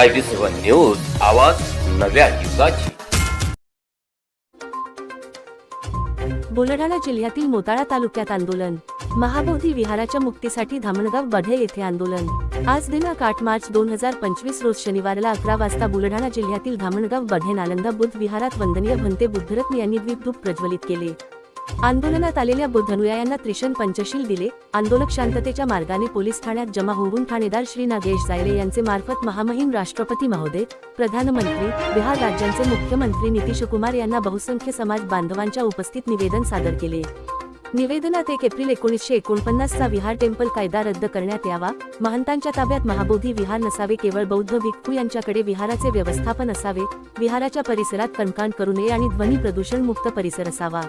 I B seven news आवाज नव्या युगाची. बुलढाणा जिल्ह्यातील मोताळा तालुक्यात आंदोलन. महाबोधी विहाराच्या मुक्तीसाठी धामणगाव बढे येथे आंदोलन. आज दिनांक आठ मार्च दोन हजार पंचवीस रोज शनिवारला अकरा वाजता बुलढाणा जिल्ह्यातील धामणगाव बढे नालंदा बुद्ध विहारात वंदनीय भंते बुद्धरत्न यांनी दीपधूप प्रज्वलित केले. आंदोलनात आलेल्या बुद्ध अनुयायांना त्रिशन पंचशील दिले. आंदोलक शांततेच्या मार्गाने पोलीस ठाण्यात जमा होऊन ठाणेदार श्री नागेश जायरे यांचे मार्फत महामहिम राष्ट्रपती महोदय प्रधानमंत्री बिहार राज्यांचे मुख्यमंत्री नितीश कुमार यांना बहुसंख्य समाज बांधवांच्या उपस्थित निवेदन सादर केले. निवेदनात एक एप्रिल एकोणीसशे एकोणपन्नासचा विहार टेम्पल कायदा रद्द करण्यात यावा. महंतांच्या ताब्यात महाबोधी विहार नसावे केवळ बौद्ध भिक्खू यांच्याकडे विहाराचे व्यवस्थापन असावे. विहाराच्या परिसरात कणकाण करू नये आणि ध्वनी प्रदूषण मुक्त परिसर असावा.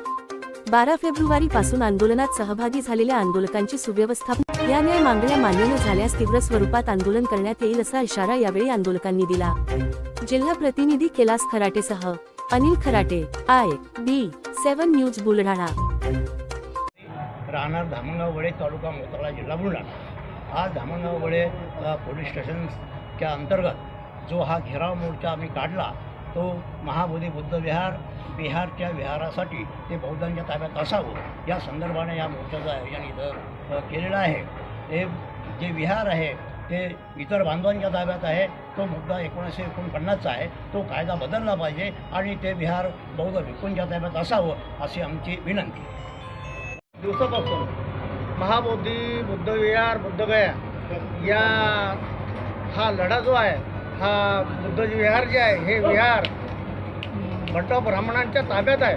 बारा फेब्रुवारी पासून आंदोलनात सहभागी झालेल्या आंदोलकांची सुव्यवस्थापन या न्याय मागण्या मान्य न झाल्यास तीव्र स्वरूपात आंदोलन करण्यात येईल असा इशारा यावेळी आंदोलकांनी दिला. जिल्हा प्रतिनिधी Kailas खराटेसह Anil Kharate I B seven news Buldhana. राहणार धामणगाव वडे तालुका मोताळा जिल्हा बुलढाणा. आज धामणगाव वडे पोलीस स्टेशनच्या अंतर्गत जो हा घेराव मोर्चा आम्ही काढला तो महाबोधी बुद्ध विहार बिहारच्या विहारासाठी ते बौद्धांच्या ताब्यात असावं. या संदर्भाने या मोर्चाचं आयोजन इथं केलेलं आहे. हे जे विहार आहे ते इतर बांधवांच्या ताब्यात आहे. तो मुद्दा एकोणीसशे एकोणपन्नासचा आहे. तो कायदा बदलला पाहिजे आणि ते विहार बौद्ध भिक्खूंच्या ताब्यात असावं अशी आमची विनंती. दिवसापासून महाबोधी बुद्धविहार बुद्धगया या हा लढा जो आहे हा बुद्ध विहार जे आहे हे विहार भट्ट ब्राह्मणांच्या ताब्यात आहे.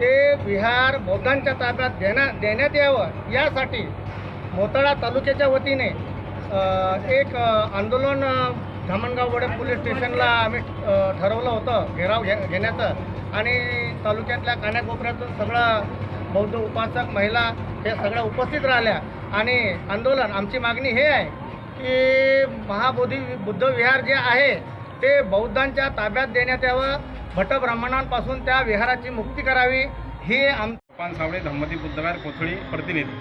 ते विहार बौद्धांच्या ताब्यात देण्या देण्यात यावं यासाठी मोताळा तालुक्याच्या वतीने एक आंदोलन धामणगाव वडे पोलीस स्टेशनला आम्ही ठरवलं होतं घेराव घे घेण्याचं. आणि तालुक्यातल्या कान्याकोपऱ्यातून सगळं बौद्ध उपासक महिला हे सगळ्या उपस्थित राहिल्या. आणि आंदोलन आमची मागणी हे आहे की महाबोधी बुद्ध विहार जे आहे ते बौद्धांच्या ताब्यात देण्यात यावं. भट्ट ब्राह्मणांपासून त्या विहाराची मुक्ती करावी. हे आम पान सावळे धम्मती बुद्धवार कोथळी प्रतिनिधी.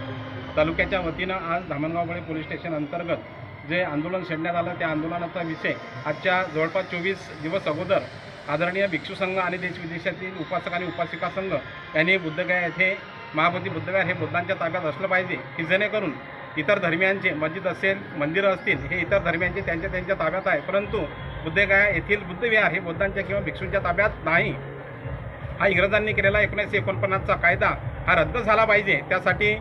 तालुक्याच्या वतीनं आज धामणगावबळे पोलीस स्टेशन अंतर्गत जे आंदोलन छेडण्यात आलं त्या आंदोलनाचा विषय आजच्या जवळपास चोवीस दिवस अगोदर आदरणीय भिक्षू संघ आणि देशविदेशातील उपासक आणि उपासिका संघ यांनी बुद्धगया येथे महाबोधी बुद्धगया हे बुद्धांच्या ताब्यात असलं पाहिजे की जेणेकरून इतर धर्मियांचे मस्जिद असेल मंदिरं असतील हे इतर धर्मियांचे त्यांच्या त्यांच्या ताब्यात आहे. परंतु बुद्धगया येथील बुद्धविहार हे बुद्धांच्या किंवा भिक्षूंच्या ताब्यात नाही. हा इंग्रजांनी केलेला एकोणीसशे एकोणपन्नासचा कायदा हा रद्द झाला पाहिजे. त्यासाठी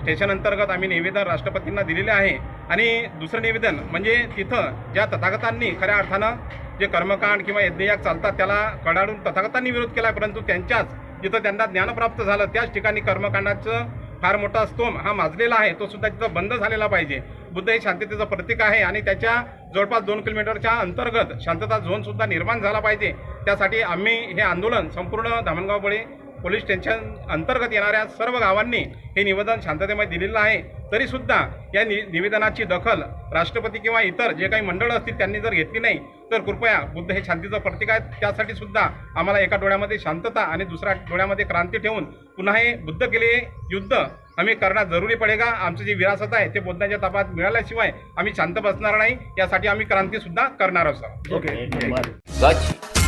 स्टेशन अंतर्गत आम्ही निवेदन राष्ट्रपतींना दिलेले आहे. आणि दुसरं निवेदन म्हणजे तिथं ज्या तथागतांनी खऱ्या अर्थानं जे कर्मकांड किंवा यज्ञयाग चालतात त्याला कडाडून तथागतांनी विरोध केला परंतु त्यांच्याच जिथं त्यांना ज्ञान प्राप्त झालं त्याच ठिकाणी कर्मकांडाचं फार मोठा स्तोम हा माजलेला आहे तो सुद्धा तिथं बंद झालेला पाहिजे. बुद्ध हे शांततेचं प्रतीक आहे आणि त्याच्या जवळपास दोन किलोमीटरच्या अंतर्गत शांतता झोनसुद्धा निर्माण झाला पाहिजे. त्यासाठी आम्ही हे आंदोलन संपूर्ण धामणगावबळे पोलीस स्टेशन अंतर्गत येणाऱ्या सर्व गावांनी हे निवेदन शांततेमध्ये दिलेलं आहे. तरीसुद्धा या नि निवेदनाची दखल राष्ट्रपती किंवा इतर जे काही मंडळं असतील त्यांनी जर घेतली नाही तर कृपया बुद्ध हे शांतीचं प्रतीक आहे. त्यासाठी सुद्धा आम्हाला एका डोळ्यामध्ये शांतता आणि दुसऱ्या डोळ्यामध्ये क्रांती ठेवून पुन्हा हे बुद्ध केले युद्ध आम्ही करणं जरुरी पडेगा. आमचं जे विरासत आहे ते बुद्धाच्या ताब्यात मिळाल्याशिवाय आम्ही शांत बसणार नाही. यासाठी आम्ही क्रांतीसुद्धा करणार असं युगाची